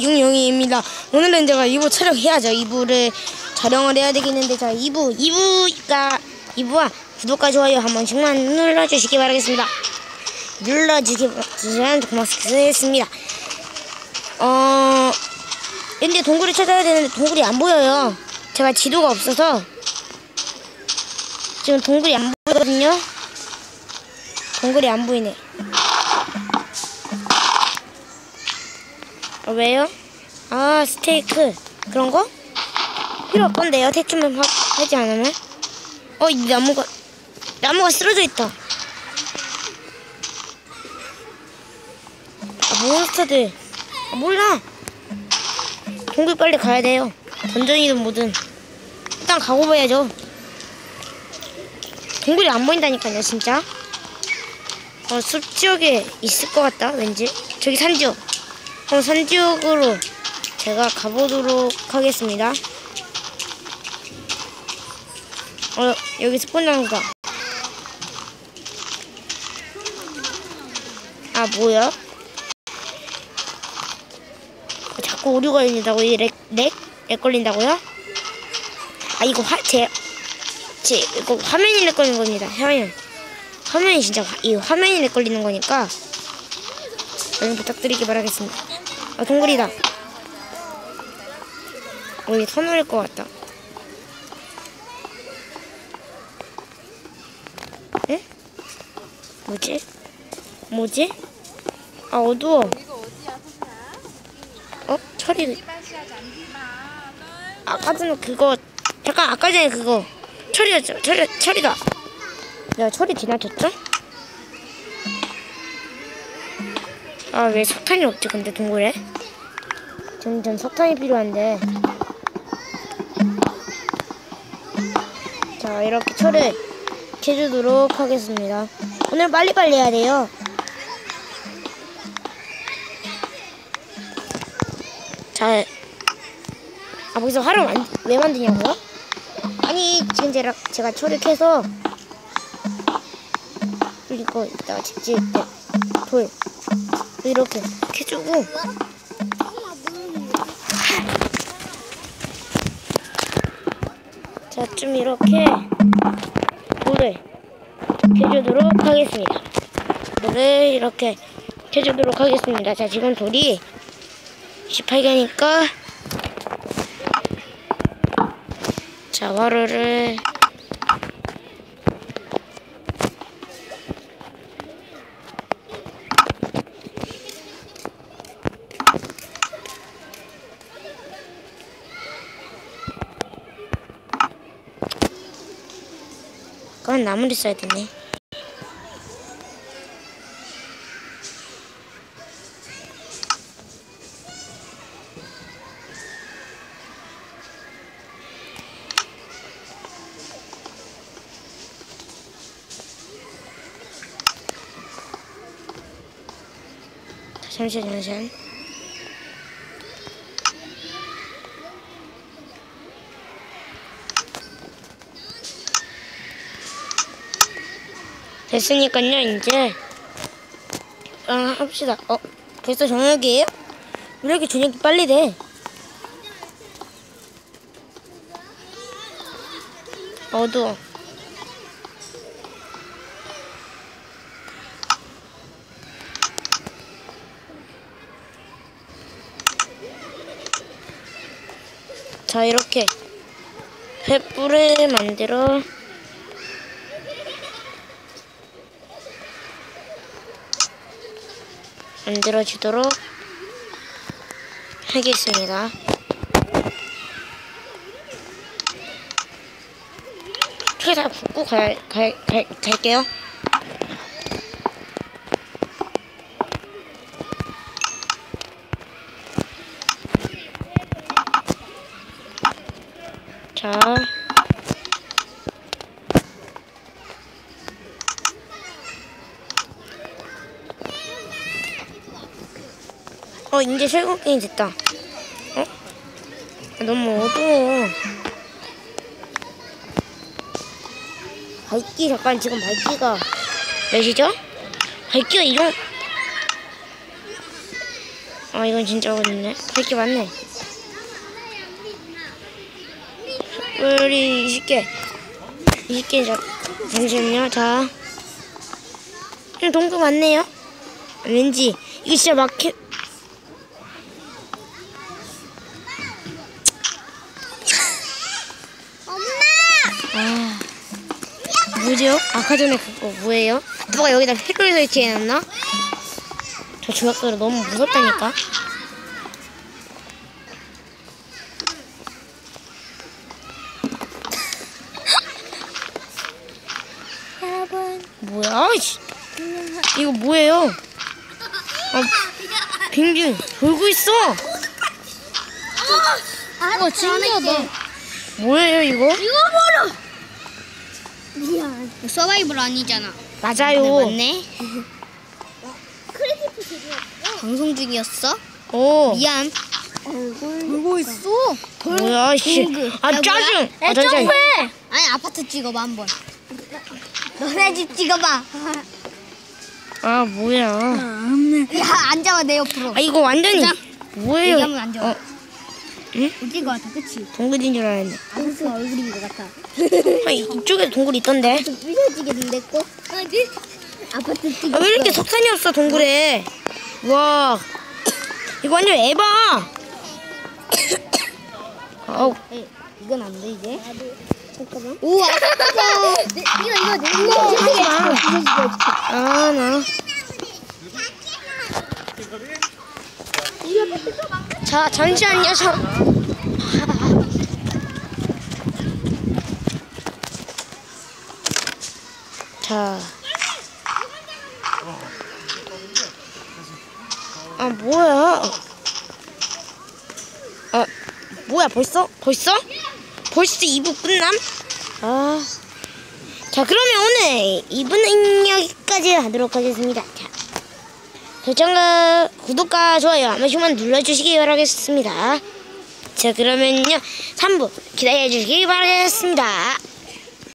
윤영희입니다. 오늘은 제가 2부 촬영해야죠. 2부를 촬영을 해야 되겠는데 자 2부 2부가 2부와 구독과 좋아요 한 번씩만 눌러주시기 바라겠습니다. 눌러주시면 고맙겠습니다. 어 근데 동굴을 찾아야 되는데 동굴이 안 보여요. 제가 지도가 없어서 지금 동굴이 안 보이거든요. 동굴이 안 보이네. 어, 왜요? 아 스테이크. 그런 거? 필요 없던데요 대충만 하, 하지 않으면? 어 이 나무가 나무가 쓰러져 있다. 아 몬스터들. 아, 몰라. 동굴 빨리 가야 돼요. 던전이든 뭐든. 일단 가고 봐야죠. 동굴이 안 보인다니까요 진짜. 어 숲지역에 있을 것 같다 왠지. 저기 산지역 어, 산지역으로 제가 가보도록 하겠습니다. 어, 여기 스폰장수다. 아, 뭐야? 자꾸 오류 걸린다고, 이 렉, 렉? 렉 걸린다고요? 아, 이거 화, 제, 제, 이거 화면이 렉 걸리는 겁니다. 화면. 화면이 진짜, 화, 이 화면이 렉 걸리는 거니까. 여러분 부탁드리기 바라겠습니다. 아, 동굴이다. 어, 여기 터널일 것 같다. 에? 뭐지? 뭐지? 아, 어두워. 어? 철이. 아까 전에 그거, 잠깐, 아까 전에 그거. 철이었죠? 철, 철이다. 내가 철이 지나쳤죠? 아, 왜 석탄이 없지, 근데 동굴에? 전 석탄이 필요한데. 자, 이렇게 철을 캐주도록 하겠습니다. 오늘 빨리빨리 해야 돼요. 자, 아, 거기서 화를 만, 왜 만드냐고요? 아니, 지금 제가, 제가 철을 캐서, 그리고 이따가 집 지을 때, 돌, 이렇게 해주고 자, 좀 이렇게 돌을 해주도록 하겠습니다. 돌을 이렇게 해주도록 하겠습니다. 자, 지금 돌이 18개니까 자, 화로를 그건 나무를 써야 되네. 잠시만, 잠시만. 됐으니까요 이제 아, 합시다 어 벌써 저녁이에요? 왜 이렇게 저녁이 빨리 돼? 어두워 자 이렇게 횃불을 만들어 만들어주도록 하겠습니다. 다 붓고 갈, 갈, 갈, 갈게요. 자. 어, 이제 설국갱이 됐다. 어? 아, 너무 어두워. 밝기, 잠깐, 지금 밝기가 몇이죠? 밝기가 이런, 아 이건 진짜 어렵네. 할게 많네. 우리 20개. 20개 잡. 잠시만요. 자. 음, 동구 많네요. 왠지 이거 진짜 막혀. 엄마! 아. 뭐죠? 아까 전에 그거 뭐예요? 누가 여기다 팩을 설치해놨나? 저 조약돌 너무 무섭다니까. 여러분, 뭐야? 씨. 이거 뭐예요? 아, 빙빙 돌고 있어. 아, 신기하다. 뭐예요 이거? 이거 봐라! 미안. 서바이벌 아니잖아. 맞아요. 맞네. 크리티프 제리야. 방송 중이었어? 오. 미안. 돌고 있어. 돌. 뭐야 씨. 아 야, 짜증. 뭐야? 아 짜증. 아니 아파트 찍어봐 한번. 너네 집 찍어봐. 아 뭐야? 야 앉아봐 내 옆으로. 아 이거 완전히 자, 뭐예요? 얘기하면 안 좋아. 어, 응? 웃긴 거 같아, 그치? 동굴인 줄 알았네. 아무튼 얼굴인 것 같아. 아 이쪽에 동굴 있던데. 좀 삐져지겠는데 꼭? 어디? 아파트 찍어. 아왜 이렇게 석탄이 없어 동굴에? 와 이거 완전 에바. 아우 에이, 이건 안 돼 이제. 잠깐만. 오 아프다. 네, 이거 이거 내 이거 하지 마. 아 나. 자 잠시만요 저. 자. 아 뭐야? 아 뭐야 벌써? 벌써? 벌써 2부 끝남? 아. 자 그러면 오늘 2부는 여기까지 하도록 하겠습니다. 자. 설정과 구독과 좋아요 한 번씩만 눌러주시기 바라겠습니다. 자 그러면요 3부 기다려주시기 바라겠습니다.